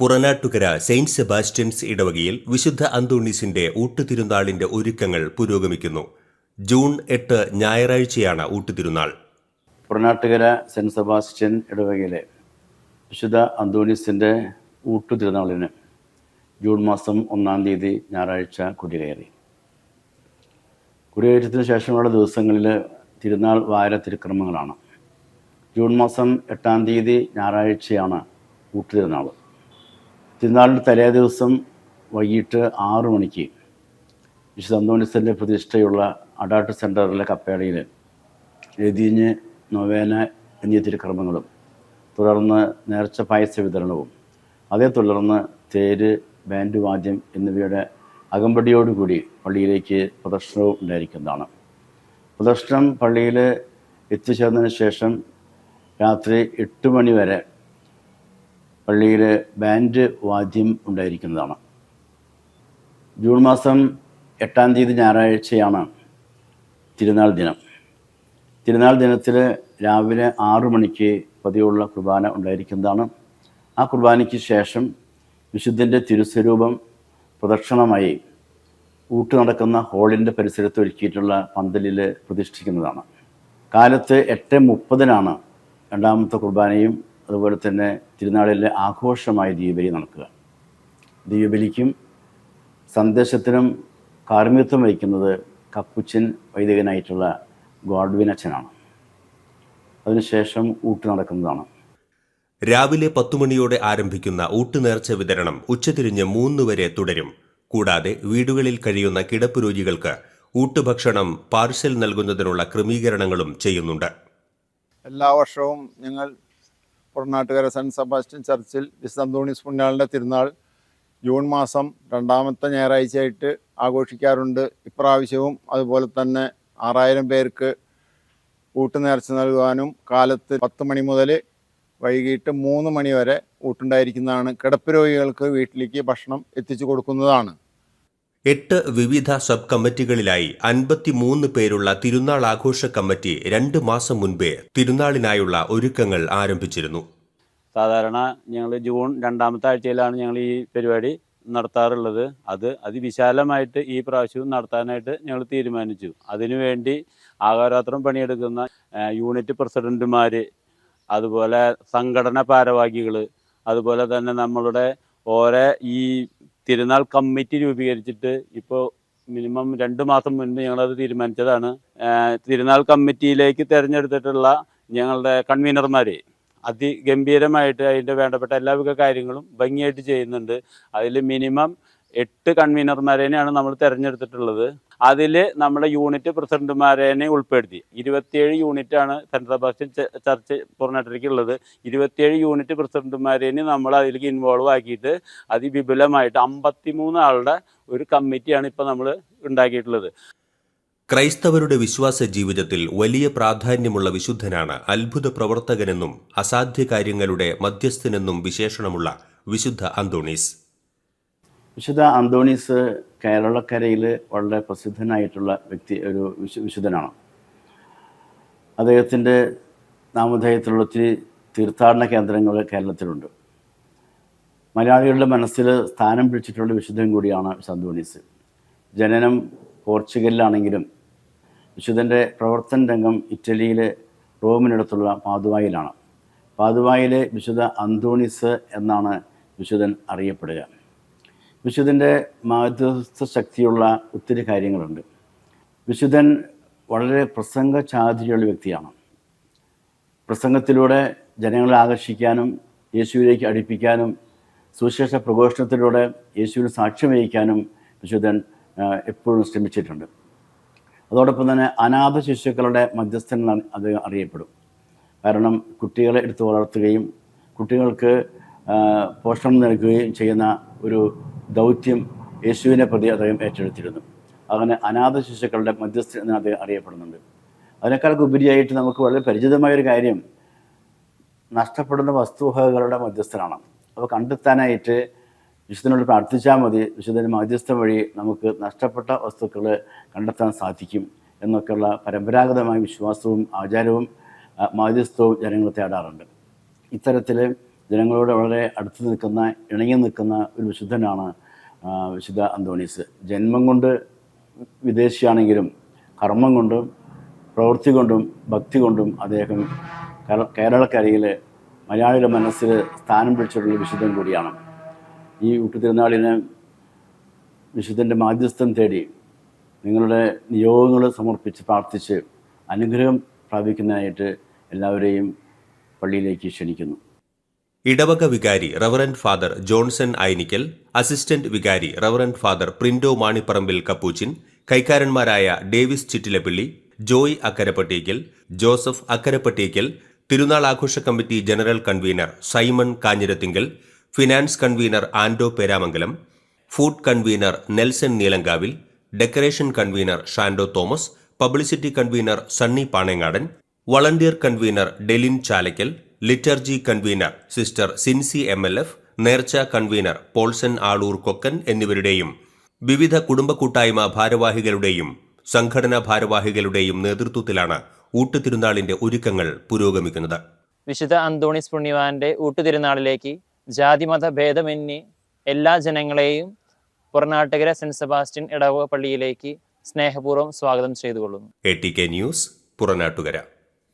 Puranattukara Saint Sebastian's ഇടവകയിൽ വിശുദ്ധ അന്തോണീസിന്റെ ഊട്ടുതിരുനാളിന്റെ ഒരുക്കങ്ങൾ പുരോഗമിക്കുന്നു. ജൂൺ എട്ട് ഞായറാഴ്ചയാണ് ഊട്ടുതിരുനാൾ. പുറനാട്ടുകര സെന്റ് സെബാസ്റ്റ്യൻ ഇടവകയിലെ വിശുദ്ധ അന്തോണീസിന്റെ ഊട്ടുതിരുനാളിന് ജൂൺ മാസം ഒന്നാം തീയതി ഞായറാഴ്ച കുടികയറി കുടിയേറ്റത്തിന് ശേഷമുള്ള ദിവസങ്ങളിൽ തിരുനാൾ വാര തിരുക്രമങ്ങളാണ്. ജൂൺ മാസം എട്ടാം തീയതി ഞായറാഴ്ചയാണ് ഊട്ടു തിരുനാൾ തിരുനാളിന്റെ തലേ ദിവസം വൈകിട്ട് ആറു മണിക്ക് വിശുദ്ധ അന്തോണിസിന്റെ പ്രതിഷ്ഠയുള്ള അഡാട്ട് സെന്ററിലെ കപ്പേളയിൽ എതിഞ്ഞ് നൊവേന എന്നീ തിരുക്രമങ്ങളും തുടർന്ന് നേർച്ച പായസ വിതരണവും അതേ തുടർന്ന് തേര് ബാൻഡ് വാദ്യം എന്നിവയുടെ അകമ്പടിയോടുകൂടി പള്ളിയിലേക്ക് പ്രദർശനവും ഉണ്ടായിരിക്കുന്നതാണ്. പ്രദർശനം പള്ളിയിൽ എത്തിച്ചേർന്നതിന് ശേഷം രാത്രി എട്ട് മണി വരെ പള്ളിയിൽ ബാൻഡ് വാദ്യം ഉണ്ടായിരിക്കുന്നതാണ്. ജൂൺ മാസം എട്ടാം തീയതി ഞായറാഴ്ചയാണ് തിരുനാൾ ദിനം. തിരുനാൾ ദിനത്തിൽ രാവിലെ ആറു മണിക്ക് പതിവുള്ള കുർബാന ഉണ്ടായിരിക്കുന്നതാണ്. ആ കുർബാനയ്ക്ക് ശേഷം വിശുദ്ധന്റെ തിരുസ്വരൂപം പ്രദക്ഷിണമായി ഊട്ട് നടക്കുന്ന ഹോളിന്റെ പരിസരത്ത് ഒരുക്കിയിട്ടുള്ള പന്തലിൽ പ്രതിഷ്ഠിക്കുന്നതാണ്. കാലത്ത് എട്ട് മുപ്പതിനാണ് രണ്ടാമത്തെ കുർബാനയും അതുപോലെ തന്നെ തിരുനാളിലെ ആഘോഷമായ ദീപബലി നടക്കുക. ദീപബലിക്കും സന്ദേശത്തിനും കാർമ്മിത്വം വഹിക്കുന്നത് കപ്പുച്ചൻ വൈദികനായിട്ടുള്ള ഗോഡ്വിൻ അച്ഛനാണ്. അതിനുശേഷം ഊട്ട് നടക്കുന്നതാണ്. രാവിലെ പത്തുമണിയോടെ ആരംഭിക്കുന്ന ഊട്ടുനേർച്ച വിതരണം ഉച്ചതിരിഞ്ഞ് മൂന്ന് വരെ തുടരും. കൂടാതെ വീടുകളിൽ കഴിയുന്ന കിടപ്പ് രോഗികൾക്ക് ഊട്ടുഭക്ഷണം പാർസൽ നൽകുന്നതിനുള്ള ക്രമീകരണങ്ങളും ചെയ്യുന്നുണ്ട്. എല്ലാ വർഷവും ഞങ്ങൾ പുറനാട്ടുകര സെന്റ് സെബാസ്റ്റ്യൻ ചർച്ചിൽ വിശുദ്ധ അന്തോണീസ് പുണ്യാളിന്റെ തിരുനാൾ ജൂൺ മാസം രണ്ടാമത്തെ ഞായറാഴ്ചയായിട്ട് ആഘോഷിക്കാറുണ്ട്. ഇപ്രാവശ്യവും അതുപോലെ തന്നെ ആറായിരം പേർക്ക് ഊട്ടുനേർച്ച നൽകുവാനും കാലത്ത് പത്ത് മണി മുതൽ വൈകിട്ട് മൂന്ന് മണി വരെ ഊട്ടുണ്ടായിരിക്കുന്നതാണ്. കിടപ്പ് രോഗികൾക്ക് വീട്ടിലേക്ക് ഭക്ഷണം എത്തിച്ചു കൊടുക്കുന്നതാണ്. എട്ട് വിവിധ സബ് കമ്മിറ്റികളിലായി അൻപത്തിമൂന്ന് പേരുള്ള തിരുനാൾ ആഘോഷ കമ്മിറ്റി രണ്ട് മാസം മുൻപേ തിരുനാളിനായുള്ള ഒരുക്കങ്ങൾ ആരംഭിച്ചിരുന്നു. സാധാരണ ഞങ്ങൾ ജൂൺ രണ്ടാമത്തെ ആഴ്ചയിലാണ് ഞങ്ങൾ ഈ പരിപാടി നടത്താറുള്ളത്. അത് അതിവിശാലമായിട്ട് ഈ പ്രാവശ്യവും നടത്താനായിട്ട് ഞങ്ങൾ തീരുമാനിച്ചു. അതിനുവേണ്ടി ആകാരാത്രം പണിയെടുക്കുന്ന യൂണിറ്റ് പ്രസിഡന്റുമാർ അതുപോലെ സംഘടന ഭാരവാഹികൾ അതുപോലെ തന്നെ നമ്മളുടെ ഓരോ ഈ തിരുനാൾ കമ്മിറ്റി രൂപീകരിച്ചിട്ട് ഇപ്പോൾ മിനിമം രണ്ട് മാസം മുൻപ് ഞങ്ങളത് തീരുമാനിച്ചതാണ്. തിരുനാൾ കമ്മിറ്റിയിലേക്ക് തിരഞ്ഞെടുത്തിട്ടുള്ള ഞങ്ങളുടെ കൺവീനർമാർ അതിഗംഭീരമായിട്ട് അതിന്റെ വേണ്ടപ്പെട്ട എല്ലാവിധ കാര്യങ്ങളും ഭംഗിയായിട്ട് ചെയ്യുന്നുണ്ട്. അതിൽ മിനിമം എട്ട് കൺവീനർമാരെയാണ് നമ്മൾ തിരഞ്ഞെടുത്തിട്ടുള്ളത്. അതിൽ നമ്മുടെ യൂണിറ്റ് പ്രസിഡന്റുമാരെ ഉൾപ്പെടുത്തി. ഇരുപത്തിയേഴ് യൂണിറ്റാണ് സെൻട്രൽ സെബാസ്റ്റ്യൻ ച- ചർച്ച് പുറനാട്ടിലേക്ക് ഉള്ളത് ഇരുപത്തിയേഴ് യൂണിറ്റ് പ്രസിഡന്റുമാരെ നമ്മൾ അതിലേക്ക് ഇൻവോൾവ് ആക്കിയിട്ട് അതിവിപുലമായിട്ട് അമ്പത്തിമൂന്ന് ആളുടെ ഒരു കമ്മിറ്റിയാണ് ഇപ്പോൾ നമ്മൾ ഉണ്ടാക്കിയിട്ടുള്ളത്. ക്രൈസ്തവരുടെ വിശ്വാസ ജീവിതത്തിൽ വലിയ പ്രാധാന്യമുള്ള വിശുദ്ധനാണ് അത്ഭുത പ്രവർത്തകനെന്നും അസാധ്യ കാര്യങ്ങളുടെ മധ്യസ്ഥനെന്നും വിശേഷണമുള്ള വിശുദ്ധ അന്തോണീസ്. വിശുദ്ധ അന്തോണീസ് കേരളക്കരയിൽ വളരെ പ്രസിദ്ധനായിട്ടുള്ള വ്യക്തി ഒരു വിശു വിശുദ്ധനാണ്. അദ്ദേഹത്തിന്റെ നാമധേയത്തിലുള്ള ഒത്തിരി തീർത്ഥാടന കേന്ദ്രങ്ങൾ കേരളത്തിലുണ്ട്. മലയാളികളുടെ മനസ്സിൽ സ്ഥാനം പിടിച്ചിട്ടുള്ള വിശുദ്ധൻ കൂടിയാണ് അന്തോണീസ്. ജനനം പോർച്ചുഗലിലാണെങ്കിലും വിശുദ്ധന്റെ പ്രവർത്തന രംഗം ഇറ്റലിയിലെ റോമിനടുത്തുള്ള പാതുവായിലാണ്. പാതുവായിലെ വിശുദ്ധ അന്തോണീസ് എന്നാണ് വിശുദ്ധൻ അറിയപ്പെടുക. വിശുദ്ധന്റെ മാധ്യസ്ഥ ശക്തിയുള്ള ഒത്തിരി കാര്യങ്ങളുണ്ട്. വിശുദ്ധൻ വളരെ പ്രസംഗ ചാതുരിയുള്ള വ്യക്തിയാണ്. പ്രസംഗത്തിലൂടെ ജനങ്ങളെ ആകർഷിക്കാനും യേശുവിലേക്ക് അടുപ്പിക്കാനും സുവിശേഷ പ്രഘോഷണത്തിലൂടെ യേശുവിന് സാക്ഷ്യം വഹിക്കാനും വിശുദ്ധൻ എപ്പോഴും ശ്രമിച്ചിട്ടുണ്ട്. അതോടൊപ്പം തന്നെ അനാഥ ശിശുക്കളുടെ മധ്യസ്ഥൻ എന്ന് അത് അറിയപ്പെടും. കാരണം കുട്ടികളെ എടുത്ത് വളർത്തുകയും കുട്ടികൾക്ക് പോഷണം നൽകുകയും ചെയ്യുന്ന ഒരു ദൗത്യം യേശുവിനെ പ്രതി അദ്ദേഹം ഏറ്റെടുത്തിരുന്നു. അങ്ങനെ അനാഥ ശിശുക്കളുടെ മധ്യസ്ഥൻ എന്ന് അദ്ദേഹം അറിയപ്പെടുന്നുണ്ട്. അതിനേക്കാൾ ഉപരിയായിട്ട് നമുക്ക് വളരെ പരിചിതമായൊരു കാര്യം നഷ്ടപ്പെടുന്ന വസ്തുവകകളുടെ മധ്യസ്ഥനാണ് അപ്പോൾ കണ്ടെത്താനായിട്ട് വിശുദ്ധനോട് പ്രാർത്ഥിച്ചാൽ മതി വിശുദ്ധന് മധ്യസ്ഥം വഴി നമുക്ക് നഷ്ടപ്പെട്ട വസ്തുക്കൾ കണ്ടെത്താൻ സാധിക്കും എന്നൊക്കെയുള്ള പരമ്പരാഗതമായ വിശ്വാസവും ആചാരവും മാധ്യസ്ഥവും ജനങ്ങൾ തേടാറുണ്ട്. ഇത്തരത്തിൽ ജനങ്ങളോട് വളരെ അടുത്ത് നിൽക്കുന്ന ഇണങ്ങി നിൽക്കുന്ന ഒരു വിശുദ്ധനാണ് വിശുദ്ധ അന്തോണീസ്. ജന്മം കൊണ്ട് വിദേശിയാണെങ്കിലും കർമ്മം കൊണ്ടും പ്രവൃത്തി കൊണ്ടും ഭക്തി കൊണ്ടും അദ്ദേഹം കേര- കേരളക്കരയിൽ മലയാളിയുടെ മനസ്സിൽ സ്ഥാനം പിടിച്ചിട്ടുള്ള വിശുദ്ധൻ കൂടിയാണ്. ഈ ഊട്ടുതിരുന്നാളിന് വിശുദ്ധന്റെ മാധ്യസ്ഥം തേടി നിങ്ങളുടെ നിയോഗങ്ങൾ സമർപ്പിച്ച് പ്രാർത്ഥിച്ച് അനുഗ്രഹം പ്രാപിക്കുന്നതിനായിട്ട് എല്ലാവരെയും പള്ളിയിലേക്ക് ക്ഷണിക്കുന്നു. ഇടവക വികാരി Reverend Father Johnson Ainikkal assistant വികാരി Reverend Father Printo Manipparambil Capuchin കൈക്കാരന്മാരായ Davis Chittilappilly Joy Akkarappattikkal Joseph Akkarappattikkal തിരുനാൾ ആഘോഷ committee general convener Simon Kanjirathingal finance convener Ando Peramangalam food convener Nelson Neelankavil decoration convener Shando Thomas publicity convener Sunny Panengadan volunteer convener Delin Chalakkal liturgy convener sister Sincy M L F നേർച്ച convener Paulson Aloor Kokkan എന്നിവരുടെയും വിവിധ കുടുംബ കൂട്ടായ്മ ഭാരവാഹികളുടെയും സംഘടനാ ഭാരവാഹികളുടെയും നേതൃത്വത്തിലാണ് ഊട്ടുതിരുനാളിന്റെ ഒരുക്കങ്ങൾ പുരോഗമിക്കുന്നത്. വിശുദ്ധ അന്തോണിസ് പുണ്യവാന്റെ ഊട്ടുതിരുനാളിലേക്ക് ജാതിമത ഭേദമന്യേ എല്ലാ ജനങ്ങളെയും പുറനാട്ടുകര സെന്റ് സെബാസ്റ്റ്യൻ ഇടവക പള്ളിയിലേക്ക് സ്നേഹപൂർവം സ്വാഗതം ചെയ്തുകൊള്ളുന്നു. A T K news Puranattukara.